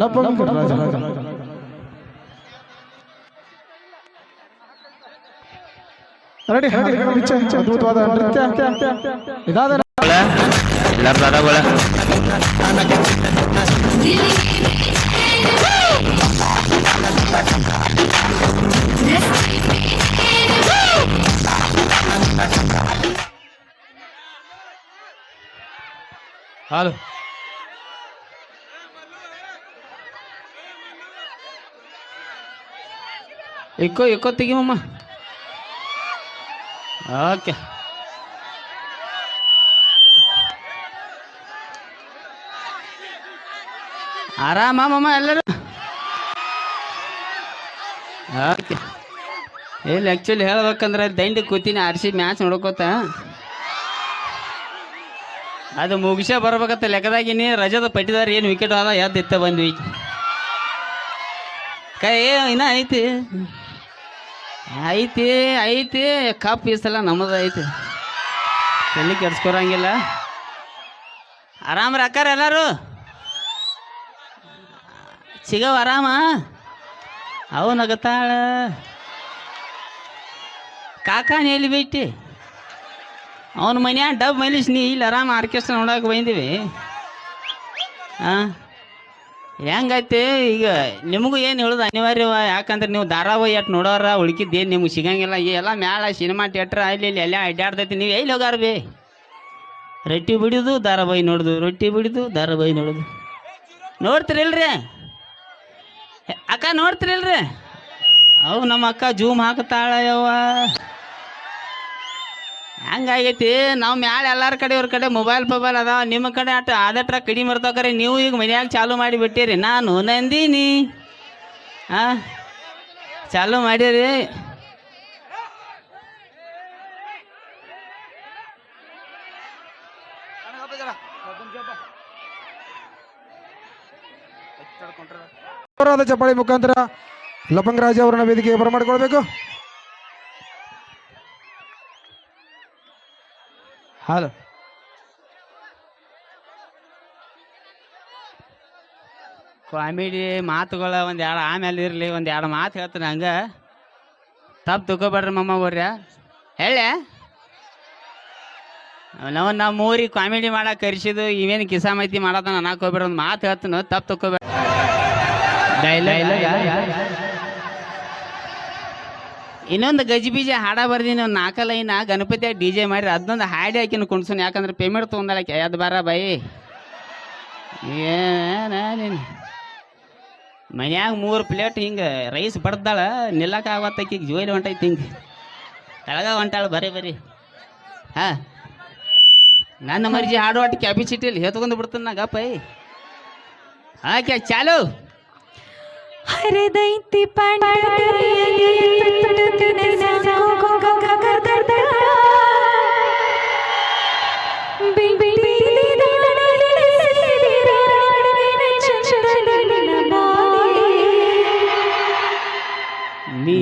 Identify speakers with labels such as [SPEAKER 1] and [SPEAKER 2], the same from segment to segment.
[SPEAKER 1] ಲಪಂಗ ರಾಜ. Ready ಅದ್ಭುತವಾದ ನೃತ್ಯ. ಇದಾದ
[SPEAKER 2] ಹಾಲು. ಇಕ್ಕೋ ಇಕ್ಕೋ ತೆಗಿಮಮ್ಮ ಓಕೆ. ಆರಾಮಮ್ಮ ಎಲ್ಲರೂ? ಓಕೆ. ಇಲ್ಲಿ ಆ್ಯಕ್ಚುಲಿ ಹೇಳ್ಬೇಕಂದ್ರೆ ದಂಡಿ ಕೂತೀನಿ ಆರಿಸಿ ಮ್ಯಾಚ್ ನೋಡ್ಕೋತ. ಅದು ಮುಗಿಸೇ ಬರ್ಬೇಕತ್ತ ಲೆಕ್ಕದಾಗಿನಿ. ರಜದ ಪಟ್ಟಿದಾರ ಏನು ವಿಕೆಟ್ ಆದ ಎದ್ದಿತ್ತ ಬಂದ್ವಿ. ಕೈ ಇನ್ನ ಐತಿ? ಐತಿ ಐತಿ, ಕಪ್ ಈ ನಮ್ಮದು ಐತಿ. ಎಲ್ಲಿ ಕೆಡ್ಸ್ಕೊರಂಗಿಲ್ಲ. ಆರಾಮ್ರ ಅಕ್ಕಾರ ಎಲ್ಲರೂ? ಸಿಗವ ಆರಾಮ? ಅವು ನಗತಾಳ. ಕಾಕಾನ ಎಲ್ಲಿ ಬಿಟ್ಟಿ ಅವನ ಮನ್ಯಾಗ ಡಬ್ ಮೈಲಿಸ್ ನೀ ಇಲ್ಲಿ ಆರಾಮ ಆರ್ಕೆಸ್ಟ್ರಾ ನೋಡಕ್ಕೆ ಬಂದೀವಿ. ಹಾಂ ಹೆಂಗೈತಿ? ಈಗ ನಿಮಗೂ ಏನು ಹೇಳೋದು ಅನಿವಾರ್ಯವ? ಯಾಕಂದ್ರೆ ನೀವು ಧಾರಾವಾಹಿ ಎಟ್ ನೋಡೋರ ಉಳ್ಕಿದ್ದೇನು ನಿಮ್ಗೆ ಸಿಗಂಗಿಲ್ಲ. ಈ ಎಲ್ಲ ಮ್ಯಾಲ ಸಿನಿಮಾ ಥಿಯೇಟ್ರ್, ಅಲ್ಲಿ ಇಲ್ಲಿ ಎಲ್ಲ ಅಡ್ಡಾಡ್ತೈತಿ ನೀವು ಎಲ್ಲಿ ಹೋಗಾರ ಬಿ? ರೊಟ್ಟಿ ಬಿಡಿದು, ಧಾರಾವಾಹಿ ನೋಡೋದು. ರೊಟ್ಟಿ ಬಿಡಿದು, ಧಾರಾವಾಹಿ ನೋಡೋದು. ನೋಡ್ತಿರಿಲ್ರಿ? ಅಕ್ಕ ನೋಡ್ತಿರಿಲ್ರಿ? ಅವು ನಮ್ಮ ಅಕ್ಕ ಜೂಮ್ ಹಾಕ್ತಾಳೆ ಯವ್ವ ಹಂಗಾಗೈತಿ? ನಾವು ಮ್ಯಾಲೆ ಎಲ್ಲಾರ ಕಡೆ ಇವ್ರ ಕಡೆ ಮೊಬೈಲ್ ಪೊಬೈಲ್ ಅದಾವ. ನಿಮ್ಮ ಕಡೆ ಅಟ್ ಆದಟ್ರ ಕಡಿಮೆ ಇರ್ತಾವ್ರಿ ನೀವು ಈಗ ಮನ್ಯಾಗ ಚಾಲು ಮಾಡಿ ಬಿಟ್ಟಿರಿ. ನಾನು ನಂದಿನಿ. ಹಾಂ ಚಾಲು ಮಾಡಿರಿ.
[SPEAKER 1] ಚಪ್ಪಾಳಿ ಮುಖಾಂತರ ಲಪಂಗ ರಾಜ ಅವರನ್ನ ವೇದಿಕೆಗೆ ಬರಮಾಡಿಕೊಳ್ಬೇಕು. ಹಾಲು.
[SPEAKER 2] ಕಾಮಿಡಿ ಮಾತುಗಳ ಒಂದು ಎರಡು ಆಮೇಲೆ ಇರಲಿ ಒಂದು ಎರಡು ಮಾತು ಹೇಳ್ತೀನಿ ಹಂಗೆ. ತಪ್ಪು ತಿಳ್ಕೊಬೇಡ್ರಿ ಮಮ್ಮ ಬರ್ರಿ ಹೇಳೆ? ನಾವು ನಮ್ಮ ಊರಿಗೆ ಕಾಮಿಡಿ ಮಾಡಕ್ಕೆ ಕರೆಸಿದ್ದು ಇವೇನು ಕಿಸಾಮೈತಿ ಮಾಡತ್ತ ನಾನು ಹೋಗ್ಬೇಡ ಒಂದು ಮಾತು ಹೇಳ್ತೀನಿ ತಪ್ಪು ತಿಳ್ಕೊಬೇಡ ಇನ್ನೊಂದು ಗಜಿಬೀಜ ಹಾಡ ಬರ್ದಿನ ಒಂದು ನಾಲ್ಕು ಲೈನ ಗಣಪತಿ ಡಿ ಜೆ ಮಾಡಿ ಅದನ್ನೊಂದು ಹಾಡಿ ಹಾಕಿನ ಕುಣ್ಸೋನು ಯಾಕಂದ್ರೆ ಪೇಮೆಂಟ್ ತೊಗೊಂಡಳಕ್ಕೆ ಅದು ಬಾರ ಬೈ ಏನ ಮನ್ಯಾಗ ಮೂರು ಪ್ಲೇಟ್ ಹಿಂಗೆ ರೈಸ್ ಬಡ್ದಾಳ, ನಿಲ್ಲಕ ಆಗತ್ತಾಕಿ ಜೋಲಿ ಹೊಂಟೈತಿ ಹಿಂಗೆ. ಕೆಳಗ ಹೊಂಟಾಳ ಬರೀ ಬರೀ ಹಾಂ. ನನ್ನ ಮರ್ಜಿ ಹಾಡು ಒಟ್ಟು ಕ್ಯಾಪಿಸಿಟಿ ಇಲ್ಲಿ ಹೆತ್ಕೊಂಡು ಬಿಡ್ತಾನೆ ನಾ, ಗಪ್ಪ ಹಾಕೆ ಚಾಲು.
[SPEAKER 3] ಹರಿದೈತಿ
[SPEAKER 2] ನೀ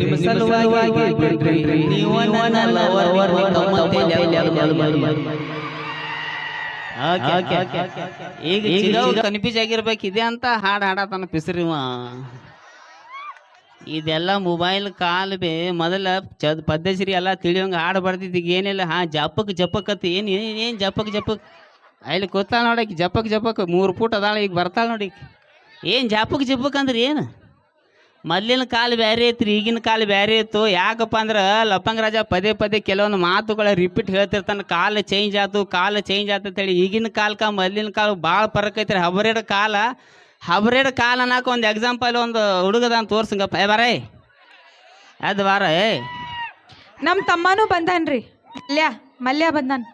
[SPEAKER 2] ನಿಮ್ಮ ಸಲುವಾಗಿ ಬಿಡ್ರಿ ನೀವು ನನ್ನ lover, Okay, okay. ಈಗ ಕನಿಪಿಸಿ ಕನ್ಫ್ಯೂಸ್ ಆಗಿರ್ಬೇಕು ಇದೆ ಅಂತ ಹಾಡು ಹಾಡತನ ಪಿಸ್ರಿವ ಇದೆಲ್ಲ ಮೊಬೈಲ್ ಕಾಲ್ ಬೇ, ಮೊದಲ ಚದ್ ಪದ್ಧತಿರಿ ಎಲ್ಲ ತಿಳಿಯೋಂಗ ಹಾಡು ಬರ್ತಿದ್ದು ಈಗ ಏನಿಲ್ಲ. ಹಾ, ಜಪಕ್ ಜಪಕ್ ಏನು ಏನು ಜಪಕ್ ಜಪಕ್? ಅಲ್ಲಿ ಕೂತಾಳ ನೋಡಕ್ಕೆ ಜಪಕ್ ಜಪಕ್. ಮೂರು ಫೂಟ್ ಅದಾಳ, ಈಗ ಬರ್ತಾಳೆ ನೋಡಿ ಏನು ಜಪಕ್ ಜಪಕ್ ಅಂದ್ರೆ ಏನು? ಮೊದ್ಲಿನ ಕಾಲ ಬೇರೆ ಐತ್ರಿ, ಈಗಿನ ಕಾಲ ಬೇರೆ ಇತ್ತು. ಯಾಕಪ್ಪ ಅಂದ್ರೆ ಲಪಂಗ ರಾಜ ಪದೇ ಪದೇ ಕೆಲವೊಂದು ಮಾತುಗಳ ರಿಪೀಟ್ ಹೇಳ್ತಿರ್ತಾನೆ. ಕಾಲ ಚೇಂಜ್ ಆಯ್ತು ಕಾಲ ಚೇಂಜ್ ಆಯ್ತು ಅಂತೇಳಿ ಈಗಿನ ಕಾಲಕ್ಕೆ ಮೊದ್ಲಿನ ಕಾಲ ಭಾಳ ಫರಕ್ ಐತ್ರಿ. ಕಾಲ ಹಬರೇಡ್ ಕಾಲ ಅನ್ನಕ್ಕೆ ಒಂದು ಎಕ್ಸಾಂಪಲ್ ಒಂದು ಹುಡುಗದ ಅಂತ ತೋರ್ಸಂಗಪ್ಪ. ಏ ಬಾರೇ. ಅದು ಬಾರ ಏ.
[SPEAKER 3] ನಮ್ಮ ತಮ್ಮನೂ ಬಂದಾನ್ರಿ. ಮಲ್ಯ ಮಲ್ಯ ಬಂದಾನ್.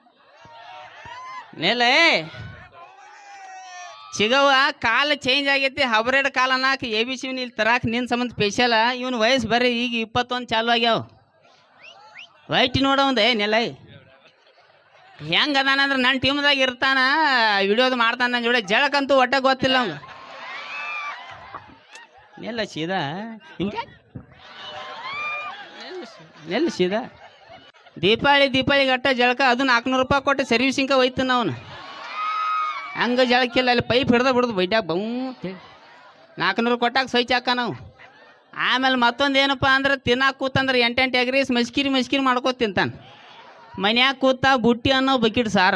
[SPEAKER 2] ನೆಲೆ. ಚಿಗವ್ವ ಕಾಲ ಚೇಂಜ್ ಆಗೈತಿ ಹಬ್ರೇಡ್ ಕಾಲ ಅನ್ನಕ್ಕೆ ಎ ಬಿ ಸಿ ಇಲ್ಲಿ ತರಾಕ್ ನಿನ್ನ ಸಂಬಂಧ ಸ್ಪೆಷಲ ಇವನು ವಯಸ್ಸು ಬರ್ರಿ ಈಗ ಇಪ್ಪತ್ತೊಂದು ಚಾಲು ಆಗ್ಯಾವ. ವೈಟ್ ನೋಡೋಂದೆ ನೆಲ. ಹೆಂಗ ಅದಾನಂದ್ರೆ ನನ್ನ ಟೀಮ್ದಾಗ ಇರ್ತಾನ ವಿಡಿಯೋದು ಮಾಡ್ತಾನೆ ನನ್ನ ಜೋಡಿ. ಜಳಕ್ಕಂತೂ ಒಟ್ಟ ಗೊತ್ತಿಲ್ಲ ಅವಂಗ ನೆಲ್ಲ ಸೀದಾ? ಹಿಂಗೆ? ನೆಲ್ಲ ಸೀದಾ? ದೀಪಾವಳಿ ದೀಪಾವಳಿ ಗಟ್ಟ ಜಳಕ ಅದು ನಾಲ್ಕುನೂರು ರೂಪಾಯಿ ಕೊಟ್ಟು ಸರ್ವಿಸಿಂಗ ಹೋಯ್ತು ಅವನು ಹಂಗೆ ಜಳಕಿಲ್ಲ ಅಲ್ಲಿ ಪೈಪ್ ಹಿಡ್ದ ಬಿಡೋದು ಬೈಡ್ಯಾಗ ಬೌ ಅಂತೇಳಿ. ನಾಲ್ಕುನೂರು ಕೊಟ್ಟಾಗ ಸ್ವಚ್ಛ ಹಾಕ ನಾವು. ಆಮೇಲೆ ಮತ್ತೊಂದು ಏನಪ್ಪ ಅಂದ್ರೆ ತಿನ್ನಾಕ ಕೂತಂದ್ರೆ ಎಂಟೆಂಟು ಎಗ್ರೀಸ್ ಮಸ್ಕಿರಿ ಮಸ್ಕಿರಿ ಮಾಡ್ಕೋ ತಿಂತಾನೆ ಮನ್ಯಾಗ ಕೂತ ಬುಟ್ಟಿ ಅನ್ನೋ ಬಕಿಟ್ ಸಾರ.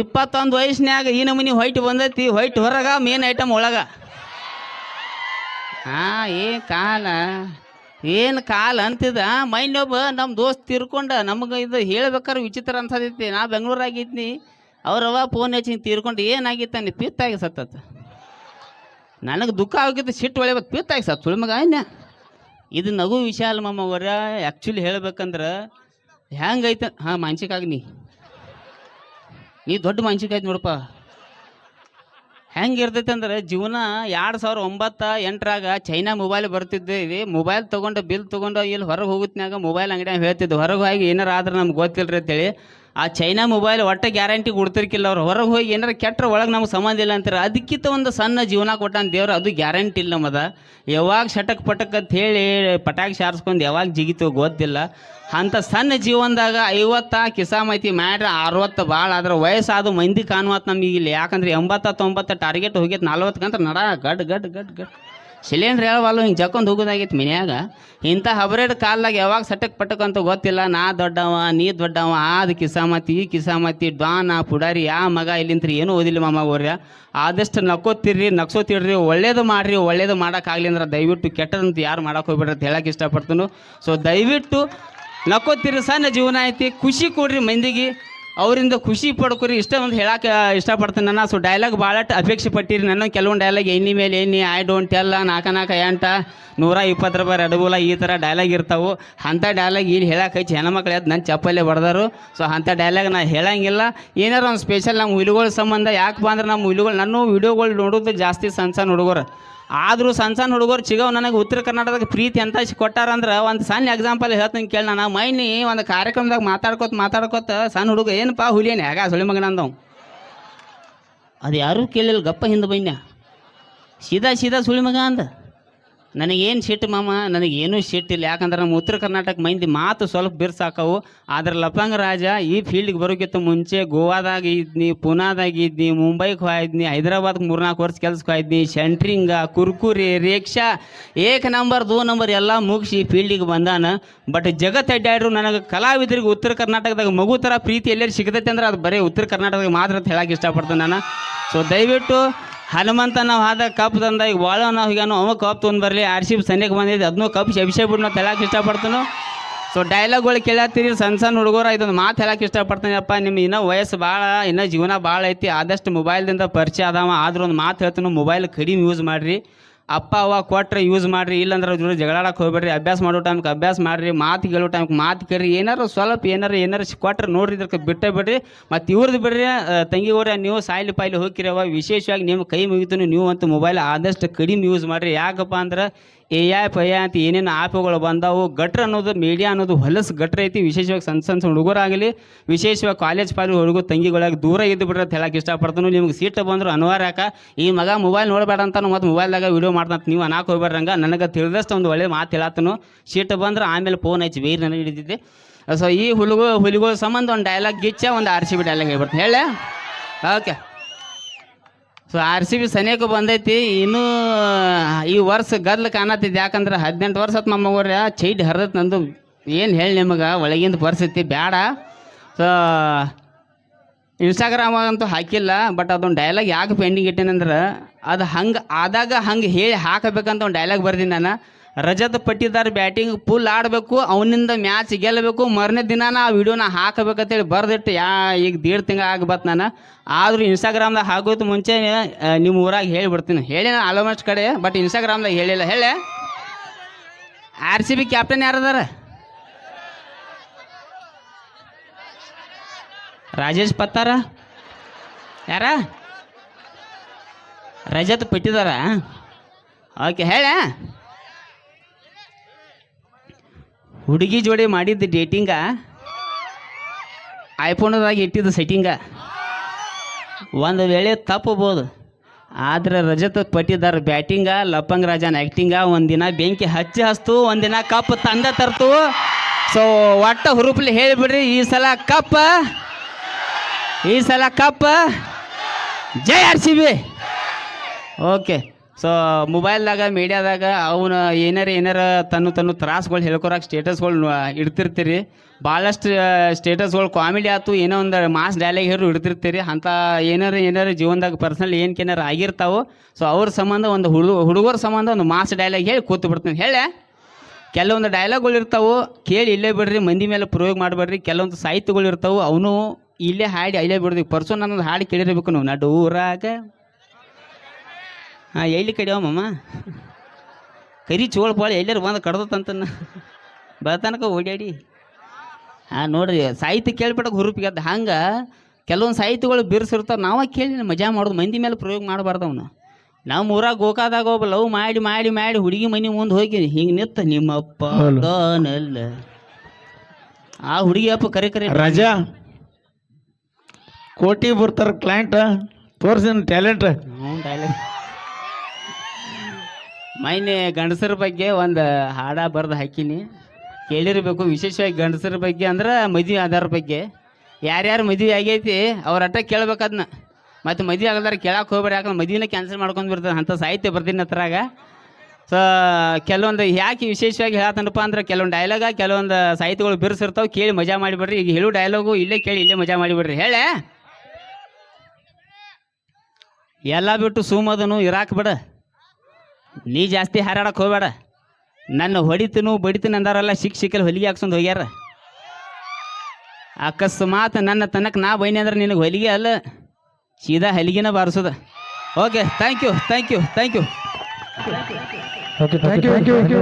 [SPEAKER 2] ಇಪ್ಪತ್ತೊಂದು ವಯಸ್ಸಿನಾಗ ಈ ನಮೂನಿ ಹೊಯ್ಟ್ ಬಂದೈತಿ ಹೊಯ್ಟ್ ಹೊರಗ ಮೇನ್ ಐಟಮ್ ಒಳಗ. ಹಾಂ, ಏ ಕಾಲ, ಏನು ಕಾಲ ಅಂತಿದ? ಮೈನೊಬ್ಬ ನಮ್ಮ ದೋಸ್ತ್ ತೀರ್ಕೊಂಡ, ನಮಗೆ ಇದು ಹೇಳ್ಬೇಕಾದ್ರೆ ವಿಚಿತ್ರ ಅನ್ಸತೈತಿ. ನಾ ಬೆಂಗಳೂರಾಗಿದ್ನಿ ಅವ್ರವ ಫೋನ್ ಹಚ್ಚಿ ತೀರ್ಕೊಂಡು ಏನಾಗಿತ್ತಾನೆ ಪಿತ್ತಾಗಿ ಸತ್ತತ್ತ ನನಗೆ ದುಃಖ ಆಗಿತ್ತು ಸಿಟ್ಟು ಹೊಳಿಬೇಕು, ಪಿತ್ತಾಗಿ ಸತ್ ಸುಳ್ ಮಗ ಅನ್ಯ. ಇದು ನಗು ಅಲ್ಲ ಮಮ್ಮ ಅವರ ಆ್ಯಕ್ಚುಲಿ ಹೇಳ್ಬೇಕಂದ್ರೆ ಹೆಂಗೈತೆ? ಹಾಂ, ಮಾನಸಿಕ ನೀ. ದೊಡ್ಡ ಮಾನಸಿಕ ನೋಡಪ್ಪ. ಹೆಂಗೆ ಇರ್ತೈತೆ ಅಂದ್ರೆ ಜೀವನ ಎರಡು ಸಾವಿರ ಒಂಬತ್ತ ಎಂಟರಾಗ ಚೈನಾ ಮೊಬೈಲ್ ಬರ್ತಿದ್ದೆ. ಮೊಬೈಲ್ ತೊಗೊಂಡು ಬಿಲ್ ತೊಗೊಂಡು ಇಲ್ಲಿ ಹೊರಗೆ ಹೋಗುತ್ನ್ಯಾಗ ಮೊಬೈಲ್ ಅಂಗಡಿಯಾಗ ಹೇಳ್ತಿದ್ದೆ. ಹೊರಗೆ ಹೋಗಿ ಏನಾರ ಆದ್ರೆ ನಮ್ಗೆ ಗೊತ್ತಿಲ್ರಿ ಅಂತೇಳಿ. ಆ ಚೈನಾ ಮೊಬೈಲ್ ಒಟ್ಟೆ ಗ್ಯಾರಂಟಿ ಕೊಡ್ತಿರ್ಕಿಲ್ಲ ಅವ್ರು. ಹೊರಗೆ ಹೋಗಿ ಏನಾರ ಕೆಟ್ಟರೆ ಒಳಗೆ ನಮ್ಗೆ ಸಂಬಂಧ ಇಲ್ಲ ಅಂತಾರೆ. ಅದಕ್ಕಿಂತ ಒಂದು ಸಣ್ಣ ಜೀವನ ಕೊಟ್ಟಾನ ದೇವ್ರು ಅದು ಗ್ಯಾರಂಟಿ ಇಲ್ಲ ನಮ್ಮದ. ಯಾವಾಗ ಶಟಕ್ ಪಟಕ್ ಅಂತ ಹೇಳಿ ಪಟಾಕಿ ಸಾರಿಸ್ಕೊಂಡು ಯಾವಾಗ ಜಿಗಿತು ಗೊತ್ತಿಲ್ಲ. ಅಂಥ ಸಣ್ಣ ಜೀವನದಾಗ ಐವತ್ತ ಕಿಸಾಮೈತಿ ಮ್ಯಾಟ್ರ ಅರವತ್ತು ಭಾಳ ಆದ್ರೆ ವಯಸ್ಸಾದ ಮಂದಿ ಕಾಣುವತ್ತು ನಮಗೆ ಇಲ್ಲಿ. ಯಾಕಂದ್ರೆ ಎಂಬತ್ತ ತೊಂಬತ್ತ ಟಾರ್ಗೆಟ್ ಹೋಗೈತೆ ನಲ್ವತ್ತಕ್ಕಂತ ನಡ ಗಡ್ ಗಡ್ ಗಡ್ ಗಡ್. ಸಿಲಿಂಡ್ರ್ ಹೇಳವಲ್ಲ ಹಿಂಗೆ ಜಕ್ಕೊಂದು ಹೋಗೋದಾಗಿತ್ತು ಮನ್ಯಾಗ. ಇಂಥ ಹಬ್ರೇಡ್ ಕಾಲ್ದಾಗ ಯಾವಾಗ ಸಟಕ್ ಪಟಕ್ ಅಂತ ಗೊತ್ತಿಲ್ಲ. ನಾ ದೊಡ್ಡವ, ನೀ ದೊಡ್ಡವ ಆದ ಕಿಸಾಮತಿ, ಈ ಕಿಸಾಮತಿ ಡಾನ ಪುಡಾರಿ, ಯಾ ಮಗ ಇಲ್ಲಿಂತ್ರಿ ಏನೂ ಓದಿಲ್ಲ ಮಾಮ ಅವ್ರ. ಆದಷ್ಟು ನಕ್ಕೋತಿರ್ರಿ ನಕ್ಸೋತಿರ್ರಿ, ಒಳ್ಳೇದು ಮಾಡ್ರಿ, ಒಳ್ಳೇದು ಮಾಡೋಕ್ಕಾಗಲಿ ಅಂದ್ರೆ ದಯವಿಟ್ಟು ಕೆಟ್ಟದಂತ ಯಾರು ಮಾಡೋಕೆ ಹೋಗ್ಬೇಡ್ರಿ ಅಂತ ಹೇಳಕ್ಕೆ ಇಷ್ಟಪಡ್ತೀನಿ. ಸೊ ದಯವಿಟ್ಟು ನಕ್ಕೋತಿರಿ ಸಣ್ಣ ಜೀವನ ಐತಿ, ಖುಷಿ ಕೊಡ್ರಿ ಮಂದಿಗೆ. ಅವರಿಂದ ಖುಷಿ ಪಡ್ಕೊರಿ, ಇಷ್ಟ ಒಂದು ಹೇಳಕ್ಕೆ ಇಷ್ಟಪಡ್ತೀನಿ ನಾನು ಸೊ ಡೈಲಾಗ್ ಭಾಳಷ್ಟು ಅಪೇಕ್ಷೆ ಪಟ್ಟಿರಿ ನನ್ನ. ಕೆಲವೊಂದು ಡೈಲಾಗ್ ಎಣ್ಣಿ ಮೇಲೆ ಎಣ್ಣಿ ಐ ಡೋಂಟ್ ಎಲ್ಲ ನಾಲ್ಕ ನಾಲ್ಕು ಎಂಟ, ನೂರ ಇಪ್ಪತ್ತು ರೂಪಾಯಿ ರಡಗುಲ ಈ ಥರ ಡೈಲಾಗ್ ಇರ್ತಾವೆ. ಅಂಥ ಡೈಲಾಗ್ ಇಲ್ಲಿ ಹೇಳಕ್ಕೆ ಹಚ್ಚಿ ಹೆಣ್ಮಕ್ಳು ಅದು ನನ್ನ ಚಪ್ಪಲ್ಲೇ ಬಡ್ದಾರು ಸೊ ಅಂಥ ಡೈಲಾಗ್ ನಾನು ಹೇಳಂಗಿಲ್ಲ. ಏನಾರು ಒಂದು ಸ್ಪೆಷಲ್ ನಮ್ಮ ಹುಲಿಗಳ ಸಂಬಂಧ ಯಾಕಪ್ಪ ಅಂದ್ರೆ ನಮ್ಮ ಹುಲಿಗಳು, ನನ್ನ ವೀಡಿಯೋಗಳು ನೋಡೋದು ಜಾಸ್ತಿ ಸಣ್ಣ ಸಣ್ಣ ಹುಡುಗರು. ಆದರೂ ಸಣ್ಣ ಸಣ್ಣ ಹುಡುಗರು ಚಿಗವ್ ನನಗೆ ಉತ್ತರ ಕರ್ನಾಟಕದಾಗ ಪ್ರೀತಿ ಅಂತ ಕೊಟ್ಟಾರಂದ್ರೆ ಒಂದು ಸಣ್ಣ ಎಕ್ಸಾಂಪಲ್ ಹೇಳ್ತೀನಿ ಕೇಳಿ ನಾನು. ಮೈನಿ ಒಂದು ಕಾರ್ಯಕ್ರಮದಾಗ ಮಾತಾಡ್ಕೊತ ಮಾತಾಡ್ಕೋತ ಸಣ್ಣ ಹುಡುಗ, ಏನಪ್ಪ ಹುಲಿಯೇನೆ? ಹೇಗ ಸುಳಿ ಅಂದವು. ಅದು ಯಾರೂ ಕೇಳಿಲ್ಲ, ಗಪ್ಪ ಹಿಂದೆ ಬೈನ್ಯ. ಸೀದಾ ಸೀದಾ ಸುಳಿ ಮಗ ಅಂದ. ನನಗೇನು ಸಿಟ್ಟು ಮಾಮ? ನನಗೇನೂ ಸಿಟ್ಟಿಲ್ಲ ಯಾಕಂದ್ರೆ ನಮ್ಮ ಉತ್ತರ ಕರ್ನಾಟಕ ಮಂದಿ ಮಾತು ಸ್ವಲ್ಪ ಬಿರ್ಸಾಕವು. ಆದ್ರೆ ಲಪಂಗ ರಾಜ ಈ ಫೀಲ್ಡ್ಗೆ ಬರೋಕ್ಕಿಂತ ಮುಂಚೆ ಗೋವಾದಾಗ ಇದ್ನಿ, ಪುನಾದಾಗ ಇದ್ನಿ ಮುಂಬೈಗೆ ಹೋಗಿದ್ನಿ, ಹೈದ್ರಾಬಾದ್ಗೆ ಮೂರ್ನಾಲ್ಕು ವರ್ಷ ಕೆಲ್ಸಕ್ಕೆ ಹೋಗಿದ್ನಿ, ಸೆಂಟ್ರಿಂಗ, ಕುರ್ಕುರಿ, ರಿಕ್ಷಾ, ಏಕ ನಂಬರ್, ದೋ ನಂಬರ್ ಎಲ್ಲ ಮುಗಿಸಿ ಫೀಲ್ಡಿಗೆ ಬಂದಾನ. ಬಟ್ ಜಗತ್ತು ಅಡ್ಡಾಡ್ರು ನನಗೆ ಕಲಾವಿದರಿಗೆ ಉತ್ತರ ಕರ್ನಾಟಕದಾಗ ಮಗು ಥರ ಪ್ರೀತಿ ಎಲ್ಲರೂ ಸಿಗತೈತೆ ಅಂದ್ರೆ ಅದು ಬರೀ ಉತ್ತರ ಕರ್ನಾಟಕದಾಗ ಮಾತ್ರ ಅಂತ ಹೇಳಕ್ಕೆ ಇಷ್ಟಪಡ್ತೇನೆ ನಾನು. ಸೊ ದಯವಿಟ್ಟು ಹನುಮಂತ ನಾವು ಆದ ಕಪ್ ತಂದ ಈಗ ಭಾಳ ನಾವು ಈಗ ಅವ ಕಪ್ ತೊಗೊಂಡು ಬರಲಿ ಆರ್ ಸಿ ಸನ್ಯಾಗ ಬಂದಿದ್ದು. ಅದನ್ನೂ ಕಪ್ ಅಭಿಷೇಕ್ ಬಿಟ್ಟು ನಾವು ಹೇಳಕ್ಕೆ ಇಷ್ಟಪಡ್ತಾನು. ಸೊ ಡೈಲಾಗ್ಗಳು ಕೇಳತ್ತೀರಿ ಸಣ್ಣ ಸಣ್ಣ ಹುಡುಗರು ಇದೊಂದು ಮಾತು ಹೇಳಕ್ಕೆ ಇಷ್ಟಪಡ್ತೀನಪ್ಪ ನಿಮ್ಮ ಇನ್ನೂ ವಯಸ್ಸು ಭಾಳ, ಇನ್ನೂ ಜೀವನ ಭಾಳ ಐತಿ. ಆದಷ್ಟು ಮೊಬೈಲ್ದಿಂದ ಪರಿಚಯ ಅದಾವ. ಆದ್ರೂ ಒಂದು ಮಾತು ಹೇಳ್ತೀನಿ ಮೊಬೈಲ್ ಕಡಿಮೆ ಯೂಸ್ ಮಾಡಿರಿ. ಅಪ್ಪ ಅವ್ವ ಕೊಟ್ರೆ ಯೂಸ್ ಮಾಡಿರಿ, ಇಲ್ಲಾಂದ್ರೆ ಅವ್ರ ಜೊತೆ ಜಗಳಾಡಕ್ಕೆ ಹೋಗ್ಬೇಡ್ರಿ, ಅಭ್ಯಾಸ ಮಾಡೋ ಟೈಮ್ಗೆ ಅಭ್ಯಾಸ ಮಾಡಿರಿ, ಮಾತು ಕೇಳೋ ಟೈಮ್ಗೆ ಮಾತು ಕೇಳ್ರಿ, ಏನಾರು ಸ್ವಲ್ಪ ಏನಾರು ಏನಾರು ಕೊಟ್ರೆ ನೋಡ್ರಿ ಇದಕ್ಕೆ ಬಿಟ್ಟೇ ಬಿಡ್ರಿ. ಮತ್ತು ಇವ್ರದ್ದು ಬಿಡ್ರಿ ತಂಗಿ ನೀವು ಸಾಯ್ಲಿ ಪಾಯ್ಲಿ ಹೋಗಿರವ ವಿಶೇಷವಾಗಿ ನಿಮ್ಮ ಕೈ ಮುಗಿತು ನೀವು ಅಂತ ಮೊಬೈಲ್ ಆದಷ್ಟು ಕಡಿಮೆ ಯೂಸ್ ಮಾಡಿರಿ. ಯಾಕಪ್ಪ ಅಂದ್ರೆ ಎ ಐ ಪೈ ಅಂತ ಏನೇನು ಆ್ಯಪ್ಗಳು ಬಂದವು, ಗಟ್ರ ಅನ್ನೋದು ಮೀಡಿಯಾ ಅನ್ನೋದು ಹೊಲಸು ಗಟ್ರ ಐತಿ. ವಿಶೇಷವಾಗಿ ಸಣ್ಣ ಸಣ್ಣ ಹುಡುಗರಾಗಲಿ, ವಿಶೇಷವಾಗಿ ಕಾಲೇಜ್ ಪಾಲಿ ಹುಡುಗರು ತಂಗಿಗಳಾಗಿ ದೂರ ಇದ್ದು ಅಂತ ಹೇಳಕ್ಕೆ ಇಷ್ಟಪಡ್ತಾನು. ನಿಮ್ಗೆ ಸೀಟ್ ಬಂದರು ಅನಿವಾರ್ಯ ಯಾಕೆ? ಈ ಮಗ ಮೊಬೈಲ್ ನೋಡಬೇಡ ಅಂತ ಮತ್ತು ಮೊಬೈಲ್ದಾಗ ವಿಡಿಯೋ ಮಾಡ್ದಂತ ನೀವು ಅನಾಕ್ ಹೋಗ್ಬೇಡ್ರಂಗ. ನನಗೆ ತಿಳಿದಷ್ಟು ಒಂದು ಒಳ್ಳೆ ಮಾತು ಹೇಳತ್ತನು ಸೀಟ್ ಬಂದ್ರೆ ಆಮೇಲೆ ಫೋನ್ ಹಚ್ಚಿ ಬೇರೆ ನನಗೆ ಹಿಡಿದಿದ್ದೆ. ಸೊ ಈ ಹುಲಿಗಳು, ಹುಲಿಗಳ ಸಂಬಂಧ ಒಂದು ಡೈಲಾಗ್ ಗಿಚ್ಚ, ಒಂದು ಆರ್ ಸಿ ಬಿ ಡೈಲಾಗ್ ಹೇಳ್ಬಿಡ್ತೀನಿ ಹೇಳ okay so R C B ಸನೇಕು ಬಂದೈತಿ. ಇನ್ನೂ, ಈ ವರ್ಷ ಗದ್ಲ ಕಾಣತ್ತಿದ್ದು ಯಾಕಂದ್ರೆ ಹದಿನೆಂಟು ವರ್ಷ ಆತ್ ಮಮ್ಮವ್ರ ಚೈಟ್ ಹರಿದತ್ ನಂದು. ಏನು ಹೇಳಿ ನಿಮಗೆ? ಒಳಗಿಂದ ಪರಿಸ್ಥಿತಿ ಬೇಡ ಸೊ ಇನ್ಸ್ಟಾಗ್ರಾಮ್ ಅಂತೂ ಹಾಕಿಲ್ಲ. ಬಟ್ ಅದೊಂದು ಡೈಲಾಗ್ ಯಾಕೆ ಪೆಂಡಿಂಗ್ ಇಟ್ಟೇನಂದ್ರೆ ಅದು ಹಂಗೆ ಆದಾಗ ಹಂಗೆ ಹೇಳಿ ಹಾಕಬೇಕಂತ ಒಂದು ಡೈಲಾಗ್ ಬರ್ದೀನಿ ನಾನು. ರಜತ್ ಪಟ್ಟಿದಾರ್ ಬ್ಯಾಟಿಂಗ್ ಫುಲ್ ಆಡಬೇಕು, ಅವನಿಂದ ಮ್ಯಾಚ್ ಗೆಲ್ಲಬೇಕು. ಮರನೇ ದಿನಾನ ಆ ವಿಡಿಯೋನ ಹಾಕಬೇಕಂತೇಳಿ ಬರ್ದಿಟ್ಟು ಯಾ ಈಗ ದೇಡ್ ತಿಂಗಳು ಆಗ್ಬತ್ತು ನಾನು. ಆದರೂ ಇನ್ಸ್ಟಾಗ್ರಾಮ್ದಾಗ ಹಾಕೋದು ಮುಂಚೆ ನಿಮ್ಮ ಊರಾಗ ಹೇಳಿಬಿಡ್ತೀನಿ. ಹೇಳಿ ಆಲ್ಮೋಸ್ಟ್ ಕಡೆ ಬಟ್ ಇನ್ಸ್ಟಾಗ್ರಾಮ್ದಾಗ ಹೇಳಿಲ್ಲ. ಹೇಳೆ? ಆರ್ ಸಿ ಬಿ ಕ್ಯಾಪ್ಟನ್ ಯಾರದಾರ? ರಾಜೇಶ್ ಪತ್ತಾರ? ಯಾರ? ರಜತ್ ಪಟ್ಟಿದಾರ? ಓಕೆ, ಹೇಳ? ಹುಡುಗಿ ಜೋಡಿ ಮಾಡಿದ್ದು ಡೇಟಿಂಗ ಐಫೋನದಾಗ ಇಟ್ಟಿದ್ದ ಸೆಟ್ಟಿಂಗ ಒಂದು ವೇಳೆ ತಪ್ಪಬೋದು, ಆದ್ರೆ ರಜತ ಪಟ್ಟಿದಾರ ಬ್ಯಾಟಿಂಗ ಲಪ್ಪಂಗ್ ರಾಜನ್ ಆ್ಯಕ್ಟಿಂಗ ಒಂದಿನ ಬೆಂಕಿ ಹಚ್ಚಿ ಹಸ್ತು ಒಂದಿನ ಕಪ್ ತಂದ ತರ್ತು. ಸೊ ಒಟ್ಟ ಹುರುಪ್ಲಿ ಹೇಳಿಬಿಡ್ರಿ, ಈ ಸಲ ಕಪ್ಪ ಈ ಸಲ ಕಪ್ಪ ಜೈ R C B. Okay so ಮೊಬೈಲ್ದಾಗ ಮೀಡಿಯಾದಾಗ ಅವನ ಏನಾರ ಏನಾರ ತನ್ನ ತನ್ನ ತ್ರಾಸ್ಗಳು ಹೇಳ್ಕೊರಕ್ಕೆ ಸ್ಟೇಟಸ್ಗಳು ಇಡ್ತಿರ್ತೀರಿ. ಭಾಳಷ್ಟು ಸ್ಟೇಟಸ್ಗಳು ಕಾಮಿಡಿ ಆಯ್ತು ಏನೋ ಒಂದು ಮಾಸ್ ಡೈಲಾಗ್ ಹೇರು ಇಡ್ತಿರ್ತೀರಿ. ಅಂಥ ಏನಾರ, ಏನಾರು ಜೀವನದಾಗ ಪರ್ಸನಲ್ ಏನಕ್ಕೇನಾರ ಆಗಿರ್ತಾವೆ ಸೊ ಅವ್ರ ಸಂಬಂಧ ಒಂದು ಹುಡುಗ, ಹುಡುಗರ ಸಂಬಂಧ ಒಂದು ಮಾಸ್ ಡೈಲಾಗ್ ಹೇಳಿ ಕೂತು ಬಿಡ್ತೀನಿ. ಹೇಳೆ ಕೆಲವೊಂದು ಡೈಲಾಗ್ಗಳು ಇರ್ತಾವೆ, ಕೇಳಿ ಇಲ್ಲೇ ಬಿಡ್ರಿ, ಮಂದಿ ಮೇಲೆ ಪ್ರಯೋಗ ಮಾಡಬೇಡ್ರಿ. ಕೆಲವೊಂದು ಸಾಹಿತ್ಯಗಳು ಇರ್ತಾವೆ, ಅವನು ಇಲ್ಲೇ ಹಾಡಿ ಇಲ್ಲೇ ಬಿಡ್ರಿ. ಪರ್ಸು ನನ್ನೊಂದು ಹಾಡು ಕೇಳಿರ್ಬೇಕು ನಾವು. ನಡೂರಾಗ. ಹಾಂ ಎಲ್ಲಿ ಕಡಿಯವಮ್ಮ ಕರಿ ಚೋಳ ಪಾಳ ಎಲ್ಲರೂ ಬಂದು ಕಡ್ದತ್ತಂತನ. ಬರ್ತನಕ ಓಡ್ಯಾಡಿ ಹಾಂ ನೋಡ್ರಿ ಸಾಹಿತ್ಯ ಕೇಳ್ಬಿಟ್ಟು ಹುರುಪಿಗೆ ಅದು ಹಂಗೆ ಕೆಲವೊಂದು ಸಾಹಿತ್ಯಗಳು ಬಿರ್ಸಿರ್ತಾವೆ. ನಾವ ಕೇಳಿ ಮಜಾ ಮಾಡೋದು ಮಂದಿ ಮೇಲೆ ಪ್ರಯೋಗ ಮಾಡಬಾರ್ದು ಅವನು. ನಮ್ಮ ಊರಾಗ ಗೋಕಾದಾಗ ಒಬ್ಬ ಲವ್ ಮಾಡಿ ಮಾಡಿ ಮಾಡಿ ಹುಡುಗಿ ಮನೆ ಮುಂದೆ ಹೋಗಿ ಹಿಂಗೆ ನಿತ್ತ ನಿಮ್ಮಪ್ಪ ದಾನಲ್ಲ. ಆ ಹುಡುಗಿ ಅಪ್ಪ ಕರೆ ಕರೆ
[SPEAKER 4] ರಾಜಾ ಕೋಟಿ ಬರ್ತಾರ ಕ್ಲೈಂಟ್ ತೋರ್ಸಿನ ಟ್ಯಾಲೆಂಟ್
[SPEAKER 2] ಹ್ಞೂ ಡೈಲಾಗ್ ಮೈನೆ ಗಂಡಸರ ಬಗ್ಗೆ ಒಂದು ಹಾಡ ಬರ್ದು ಹಾಕಿನಿ. ಕೇಳಿರಬೇಕು, ವಿಶೇಷವಾಗಿ ಗಂಡಸರ ಬಗ್ಗೆ ಅಂದ್ರೆ ಮದುವೆ ಆಧಾರ ಬಗ್ಗೆ. ಯಾರ್ಯಾರು ಮದುವೆ ಆಗೈತಿ, ಅವ್ರ ಅಟ್ಟ ಕೇಳ್ಬೇಕು ಅದನ್ನ ಮತ್ತು ಮದುವೆ ಆಗಲ್ದಾರ ಕೇಳಕ್ಕೆ ಹೋಗ್ಬೇಡಿ, ಯಾಕಂದ್ರೆ ಮದುವೆನ ಕ್ಯಾನ್ಸಲ್ ಮಾಡ್ಕೊಂಡು ಬಿಡ್ತಾರೆ ಅಂಥ ಸಾಹಿತ್ಯ ಬರ್ತೀನಿ ಹತ್ರಾಗ ಸೊ ಕೆಲವೊಂದು ಯಾಕೆ ವಿಶೇಷವಾಗಿ ಹೇಳತ್ತನಪ್ಪ ಅಂದ್ರೆ ಕೆಲವೊಂದು ಡೈಲಾಗ ಕೆಲವೊಂದು ಸಾಹಿತ್ಯಗಳು ಬಿರ್ಸಿರ್ತಾವೆ, ಕೇಳಿ ಮಜಾ ಮಾಡಿಬಿಡ್ರಿ. ಈಗ ಹೇಳು ಡೈಲಾಗು ಇಲ್ಲೇ ಕೇಳಿ, ಇಲ್ಲೇ ಮಜಾ ಮಾಡಿಬಿಡ್ರಿ. ಹೇಳೆ. ಎಲ್ಲ ಬಿಟ್ಟು ಸುಮದನು ಇರಾಕ್ ಬಿಡ. ನೀ ಜಾಸ್ತಿ ಹಾರಾಡಕ್ಕೆ ಹೋಗ್ಬೇಡ. ನನ್ನ ಹೊಡಿತನು ಬಡಿತನ ಅಂದಾರಲ್ಲ ಸಿಕ್ಕ ಸಿಕ್ಕಲ್ಲಿ ಹೊಲಿಗೆ ಹಾಕ್ಸೊಂದು ಹೋಗ್ಯಾರ. ಅಕಸ್ಮಾತ್ ನನ್ನ ತನಕ ನಾ ಬೈನಿ ಅಂದ್ರೆ ನಿನಗೆ ಹೊಲಿಗೆ ಅಲ್ಲ, ಸೀದಾ ಹಲಿಗೆನ ಬಾರಿಸೋದ. Okay thank you thank you thank you
[SPEAKER 1] okay thank you thank you